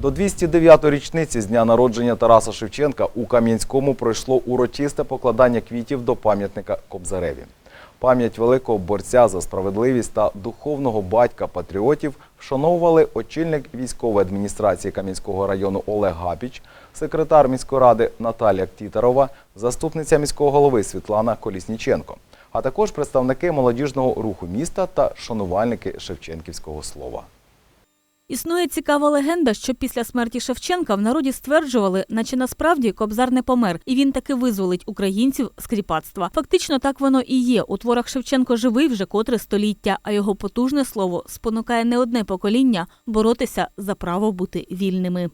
До 209-ї річниці з дня народження Тараса Шевченка у Кам'янському пройшло урочисте покладання квітів до пам'ятника Кобзареві. Пам'ять великого борця за справедливість та духовного батька патріотів вшановували очільник військової адміністрації Кам'янського району Олег Гапіч, секретар міської ради Наталія Тітарова, заступниця міського голови Світлана Колісніченко, а також представники молодіжного руху міста та шанувальники Шевченківського слова. Існує цікава легенда, що після смерті Шевченка в народі стверджували, наче насправді Кобзар не помер, і він таки визволить українців з кріпацтва. Фактично так воно і є. У творах Шевченко живий вже котре століття, а його потужне слово спонукає не одне покоління боротися за право бути вільними.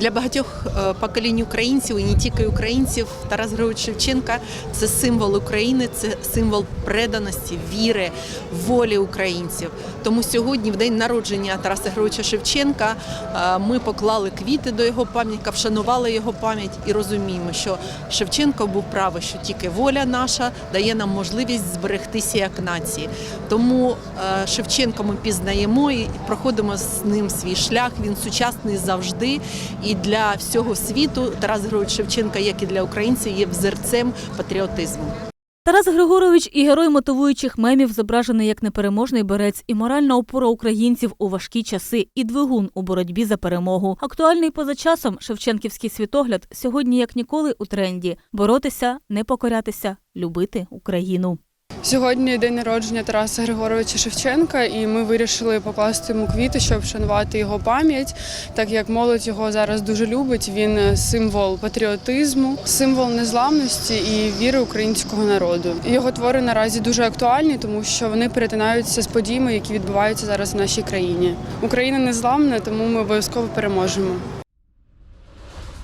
Для багатьох е, поколінь українців і не тільки українців Тарас Григорович Шевченка це символ України, це символ преданості, віри, волі українців. Тому сьогодні, в день народження Тараса Григоровича Шевченка, е, ми поклали квіти до його пам'ятника, вшанували його пам'ять і розуміємо, що Шевченко був правий, що тільки воля наша дає нам можливість зберегтися як нації. Тому е, Шевченка ми пізнаємо і проходимо з ним свій шлях. Він сучасний завжди. І для всього світу Тарас Григорович Шевченка, як і для українців, є взерцем патріотизму. Тарас Григорович і герой мотивуючих мемів зображений як непереможний борець і моральна опора українців у важкі часи, і двигун у боротьбі за перемогу. Актуальний поза часом Шевченківський світогляд сьогодні як ніколи у тренді боротися, не покорятися, любити Україну. Сьогодні день народження Тараса Григоровича Шевченка, і ми вирішили покласти йому квіти, щоб вшанувати його пам'ять, так як молодь його зараз дуже любить. Він символ патріотизму, символ незламності і віри українського народу. Його твори наразі дуже актуальні, тому що вони перетинаються з подіями, які відбуваються зараз в нашій країні. Україна незламна, тому ми обов'язково переможемо.